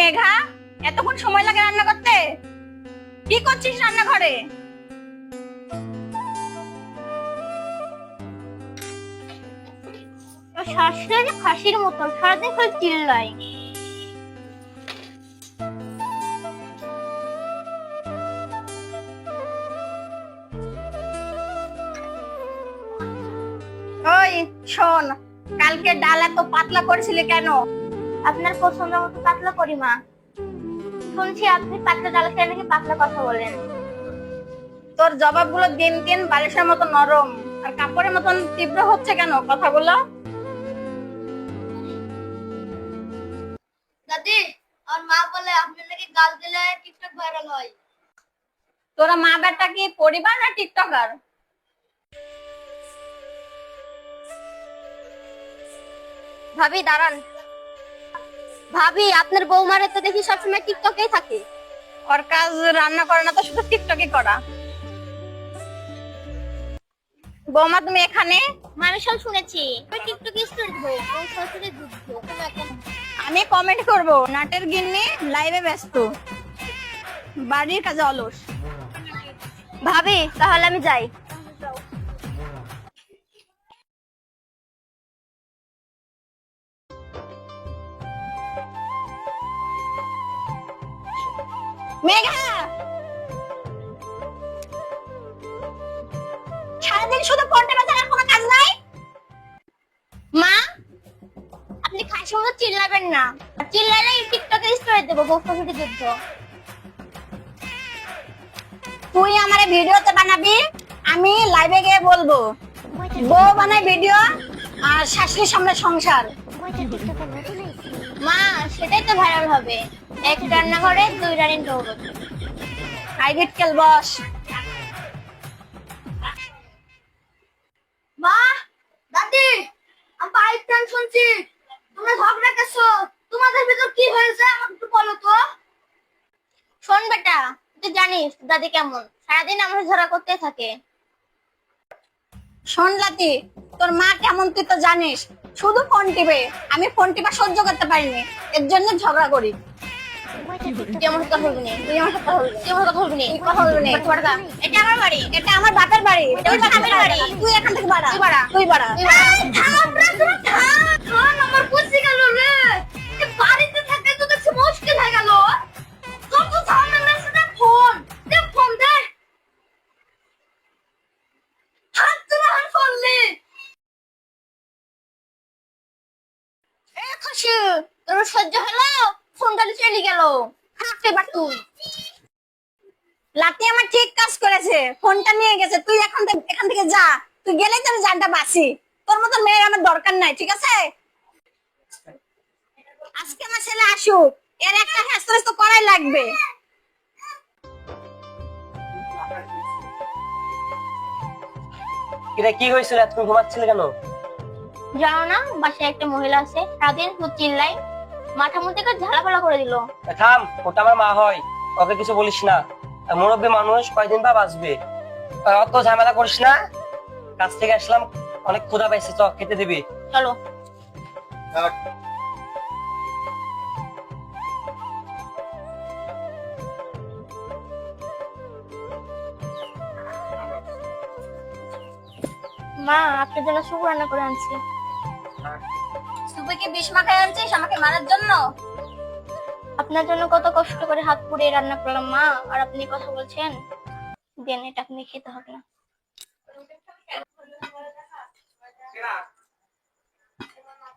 মেঘা এতক্ষণ সময় লাগে রান্না করতে? কি করছিস রান্নাঘরে? শাশুড়ি খাসির মতন সারাদিন খালি চিল্লাই ওই শোন কালকে ডাল এত পাতলা করেছিলে কেন? আপনার পছন্দ মতো পাতলা করি মা। শুনছি আপনি পাতলা ডাল খেয়ে নাকি পাতলা কথা বলেন। তোর জবাবগুলো দিন দিন বালিশের মতো নরম আর কাপড়ের মতন তীব্র হচ্ছে কেন? কথাগুলো। দাদি আমার মা বলে আপনি নাকি গাল দিলে টিকটক ভাইরাল হয়। তোরা মা বেটা কি পরিবার না টিকটকার? ভাবি দাঁড়ান। ভাবি আপনার বৌমারে তো দেখি সবসময় টিকটকেই থাকে। ওর কাজ রান্না করে না তো শুধু টিকটকই করা। বৌমা তুমি এখানে? আমি সব শুনেছি। ওই টিকটক স্টুডেন্ট ওই যুদ্ধ একটা আমি কমেন্ট করব নাটের গিন্নি লাইভে ব্যস্ত। বাড়ির কাজে অলস। ভাবি তাহলে আমি যাই। মেঘা! সারাদিন শুধু ফোনটা বাজার আর কোনো কাজ নাই? মা, আপনি খাসি মতো চিল্লাবেন না। চিল্লালে টিকটকে স্টোরি দেবো বস্তুর যুদ্ধ। তুই আমারে ভিডিওতে বানাবি, আমি লাইভে গিয়ে বলব। বউ বানায় ভিডিও আর শাশুড়ির সামনে সংসার। মা, সেটাই তো ভাইরাল হবে। এক রান্নাঘরে দুই রানীর দৌড় আইগেট কেল বস। মা, দাদি, আমি টান শুনছি। তোমরা ঝগড়া করছ। তোমাদের ভিতর কি হয়েছে একটু বলো তো। শোন বেটা, তুই জানিস দাদি কেমন। সারাদিন আমরা ঝগড়া করতে থাকে। শোন লাতি তোর মা কেমন তুই তো জানিস। শুধু ফোন টিপে। আমি ফোন টিপা সহ্য করতে পারিনি। এর জন্য ঝগড়া করি। আমার কথা বলবি না? তুই আমার সাথে বলবি তুই আমার কথা বলবি না? কথা বলবি না। এটা আমার বাড়ি। এটা আমার বাপের বাড়ি। এটা আমার বাড়ি। তুই এখান থেকে বাড়া। তুই বাড়া। তুই বাড়া। তোর সহ্য হলো? ফোনটা চলে গেল। হাতে বাটু লাতি আমার ঠিক কাজ করেছে। ফোনটা নিয়ে গেছে। তুই এখন এখান থেকে যা। তুই গেলেই তোর জানটা বাসি তোর মতো মেয়ের আমার দরকার নাই ঠিক আছে? আজকে আমার ছেলে আসুক। এর একটা হ্যাস্ত করাই লাগবে। কিরে কি হয়েছিল? এত ঘুমাচ্ছিলে কেন? জানো না বাসায় একটা মহিলা আছে। সারাদিন চিল্লাই মাথা মধ্যে ঝালাপালা করে দিল। থাম ওটা আমার মা হয় ওকে কিছু বলিস না। মুরব্বী মানুষ কয়দিন বা বাঁচবে? অত ঝামেলা করিস না। কাছ থেকে আসলাম অনেক ক্ষুধা পাইছে চ খেতে দিবি। চলো। মা আপনার জন্য শুভ রান্না করে আনছি। তুই কি বিষ মাখায় আনছিস আমাকে মারার জন্য? আপনার জন্য কত কষ্ট করে হাত পুড়ে রান্না করলাম মা। আর আপনি কথা বলছেন দেন এটা আপনি খেতে হবে না।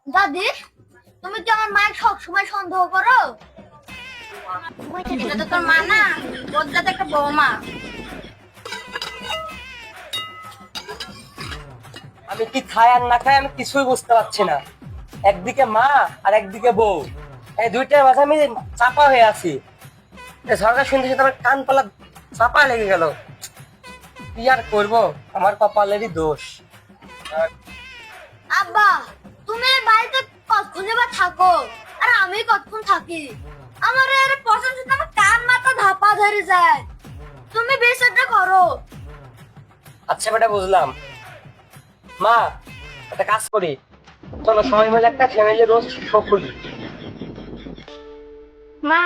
দাদি তুমি কি আমার মায়ের সব সময় সন্দেহ করো? এটা তো তোর মা না ওর যাতে একটা বৌমা। আমি কি খাই আর না খাই আমি কিছুই বুঝতে পারছি না। একদিকে মা আর একদিকে বউ। এই দুইটার মাঝে আমি চাপা হয়ে আছি। সরকার শুনতে শুনতে আমার কান পালা চাপা লেগে গেল। কি আর করব? আমার কপালেরই দোষ। আব্বা তুমি বাড়িতে কতক্ষণ বা থাকো? আর আমি কতক্ষণ থাকি? আমার এর পছন্দ আমার কান মাথা ধাপা ধরে যায়। তুমি বেসরটা করো। আচ্ছা বেটা বুঝলাম। মা একটা কাজ করি। চলো সবাই মিলে একটা ফ্যামিলি রোজ শো করি। মা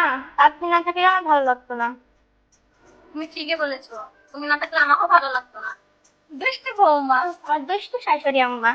আপনি না থাকলে আমার ভালো লাগতো না। তুমি ঠিকই বলেছ তুমি না থাকলে আমাকেও ভালো লাগতো না। দুষ্টু বৌমা আর দুষ্টু শাশুড়ি আম্মা।